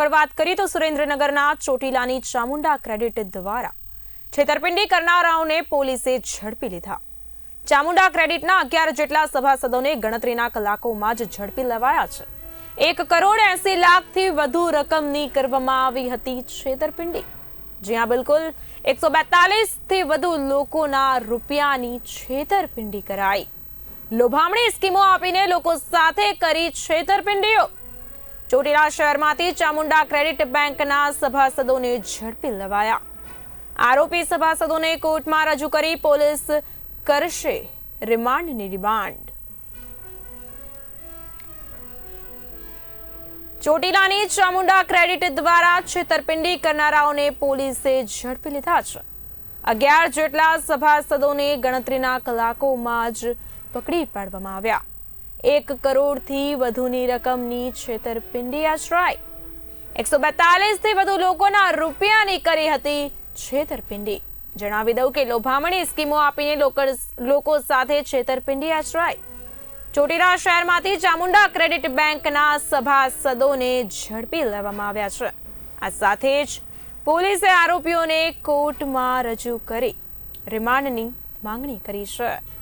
આગળ વાત કરીએ તો સુરેન્દ્રનગરના ચોટીલાની ચામુંડા ક્રેડિટ દ્વારા છેતરપિંડી કરનારાઓને પોલીસે ઝડપી લીધા. ચામુંડા ક્રેડિટના અગિયાર જેટલા સભાસદોને ગણતરીના કલાકોમાં જ ઝડપી લેવાયા છે. એક કરોડ એસી લાખથી વધુ રકમની કરવામાં આવી હતી છેતરપિંડી, જ્યાં બિલકુલ એકસો બેતાલીસથી વધુ લોકોના રૂપિયાની છેતરપિંડી કરાઈ. લોભામણી સ્કીમો આપીને લોકો સાથે કરી છેતરપિંડીઓ. ચોટીલા શહેરમાંથી ચામુંડા ક્રેડિટ બેંકના સભાસદોને ઝડપી લેવાયા. આરોપી સભાસદોને કોર્ટમાં રજૂ કરી પોલીસ કરશે રિમાન્ડની ડિમાન્ડ. ચોટીલાની ચામુંડા ક્રેડિટ દ્વારા છેતરપિંડી કરનારાઓને પોલીસે ઝડપી લીધા છે. અગિયાર જેટલા સભાસદોને ગણતરીના કલાકોમાં જ પકડી પાડવામાં આવ્યા. એક કરોડથી વધુની રકમની છેતરપિંડી આચરાઈ એકસો બેતાલીસથી વધુ લોકોના રૂપિયાની કરી હતી છેતરપિંડી. જણાવી દઉં કે લોભામણી સ્કીમો આપીને લોકો- સાથે છેતરપિંડી આચરાઈ ચોટીલા શહેરમાંથી ચામુંડા ક્રેડિટ બેંકના સભાસદોને ઝડપી લેવામાં આવ્યા છે. આ સાથે જ પોલીસે આરોપીઓને કોર્ટમાં રજૂ કરી રિમાન્ડની માંગણી કરી છે.